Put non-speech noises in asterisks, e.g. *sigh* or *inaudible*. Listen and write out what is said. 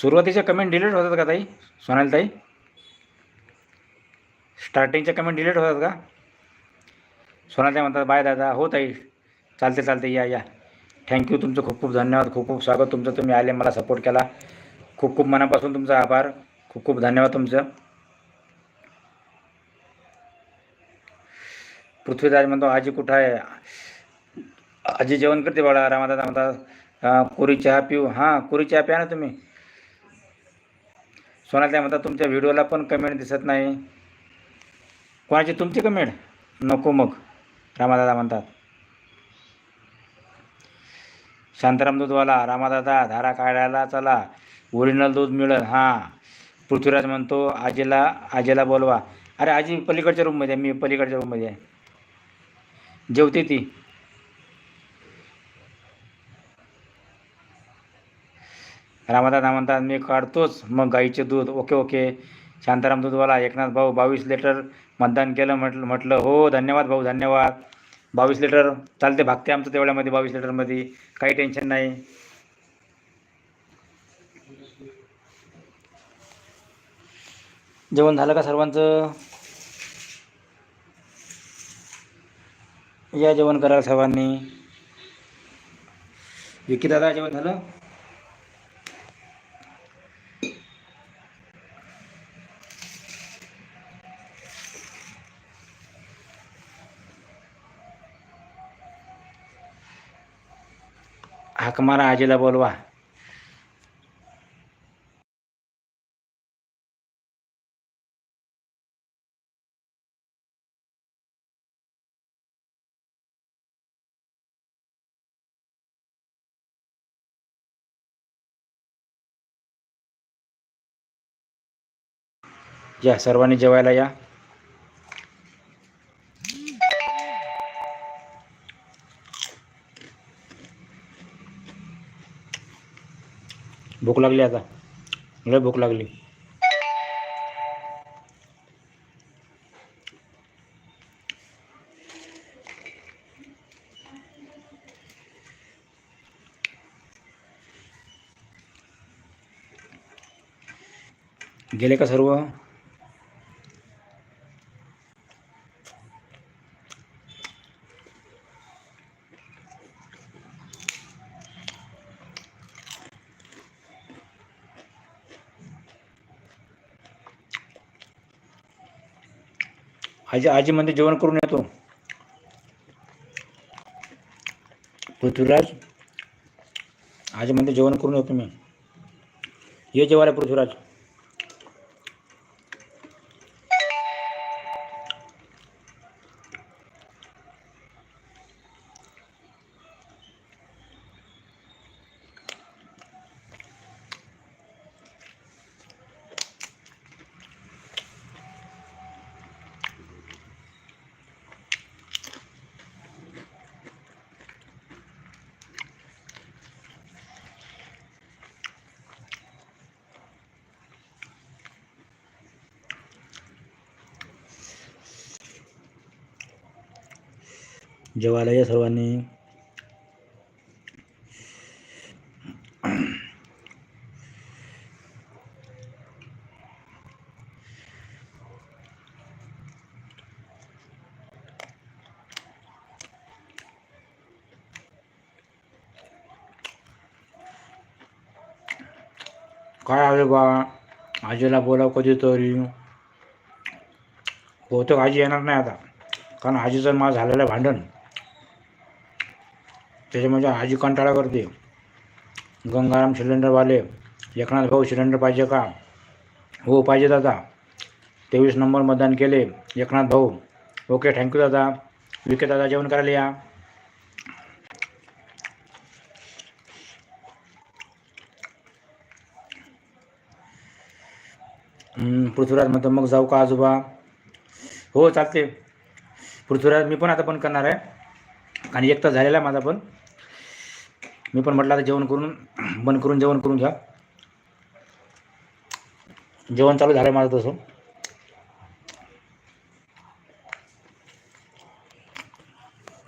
सुरुवातीच्या comment delete होतात का ताई? सोनाली ताई? स्टार्टिंगच्या कमेंट डिलीट होतात का? सोनाली ताई म्हणतात बाय दादा. हो ताई. चालते चालते या या. थँक्यू तुमचं खूप खूप धन्यवाद. खूप खूप स्वागत तुमचं. तुम्ही आले मला सपोर्ट केला. खूप खूप मनापासून तुमचा आभार. खूप खूप धन्यवाद तुमचं. पृथ्वीराज म्हणतो आजी कुठं आहे? आजी जेवण करते बाळा. रामादा म्हणतात कोरी चहा पिऊ. हां कोरी चहा प्या ना तुम्ही. सोनाताई म्हणतात तुमच्या व्हिडिओला पण कमेंट दिसत नाही. कोणाची? तुमची कमेंट नको मग रामादादा म्हणतात. शांताराम दूधवाला रामादादा धारा काढायला चला. ओरिजिनल दूध मिळेल. हां. पृथ्वीराज म्हणतो आजीला आजीला बोलवा. अरे आजी पलीकडच्या रूममध्ये आहे मी पलीकडच्या रूममध्ये आहे. जेवते ती. रामादादा म्हणतात मी काढतोच. मग गाईचे दूध ओके ओके. शांताराम दूधवाला एकनाथ भाऊ बावीस लिटर मतदान केलं म्हटलं म्हटलं हो धन्यवाद भाऊ धन्यवाद. बावीस लिटर चालते भागते आमचं तेवढ्यामध्ये बावीस लिटरमध्ये. काही टेन्शन नाही. जेवण झालं का सर्वांचं? या जेवण करायला सर्वांनी. विकी दादा जेवण झालं? हाक मारा आजीला बोलवा. या सर्वांनी जेवायला या. लागली आता. लय भूक लागली. गेले का सर्व? आजी आजी म्हणते जेवण करून येतो. पृथ्वीराज आजी म्हणते जेवण करून येतो मी. ये जेवायला पृथ्वीराज. जेवायला या सर्वांनी. काय आले बा? आजीला बोलाव कधीतरी. बहुतेक आजी येणार नाही आता. कारण आजीचं माझं झालेलं आहे भांडण. त्याच्यामध्ये म्हणजे आजी कंटाळा करते. गंगाराम सिलेंडरवाले एकनाथ भाऊ सिलेंडर पाहिजे का? हो पाहिजे दादा. तेवीस नंबर मतदान केले. एकनाथ भाऊ. ओके थँक्यू दादा. विके दादा जेवण करायला या. पृथ्वीराज म्हणतो मग जाऊ का आजोबा? हो चालते पृथ्वीराज मी पण आता पण करणार आहे. आणि एक तास झालेला आहे माझा पण. मी पण म्हटलं आता जेवण करून *clears throat* बंद करून जेवण करून घ्या. जेवण चालू झालं आहे माझं तसं.